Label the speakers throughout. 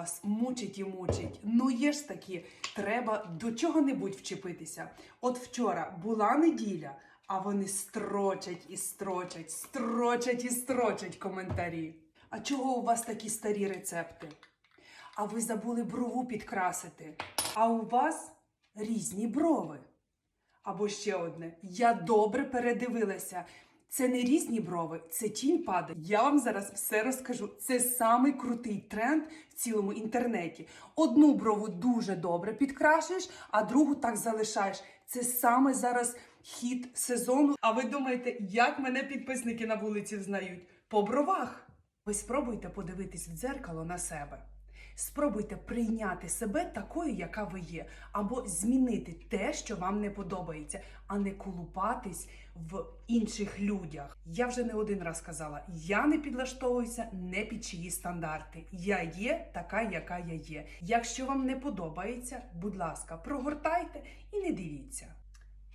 Speaker 1: вас мучить і мучить. Ну є ж таки, треба до чого-небудь вчепитися. От вчора була неділя, а вони строчать і строчать, строчать і строчать коментарі. А чого у вас такі старі рецепти? А ви забули брову підкрасити. А у вас різні брови. Або ще одне. Я добре передивилася. Це не різні брови, це тінь падає. Я вам зараз все розкажу. Це самий крутий тренд в цілому інтернеті. Одну брову дуже добре підкрашуєш, а другу так залишаєш. Це саме зараз хід сезону. А ви думаєте, як мене підписники на вулиці знають? По бровах. Ви спробуйте подивитись в дзеркало на себе. Спробуйте прийняти себе такою, яка ви є, або змінити те, що вам не подобається, а не колупатись в інших людях. Я вже не один раз казала: я не підлаштовуюся не під чиї стандарти. Я є така, яка я є. Якщо вам не подобається, будь ласка, прогортайте і не дивіться.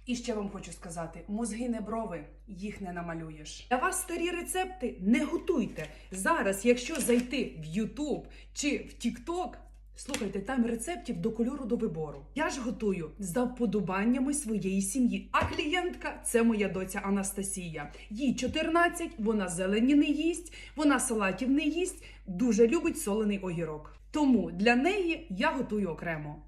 Speaker 1: І ще вам хочу сказати: мозги не брови, їх не намалюєш. Для вас старі рецепти не готуйте. Зараз, якщо зайти в YouTube чи в TikTok, слухайте, там рецептів до кольору до вибору. Я ж готую за вподобаннями своєї сім'ї. А клієнтка це моя доця Анастасія. Їй 14, вона зелені не їсть, вона салатів не їсть, дуже любить солений огірок. Тому для неї я готую окремо.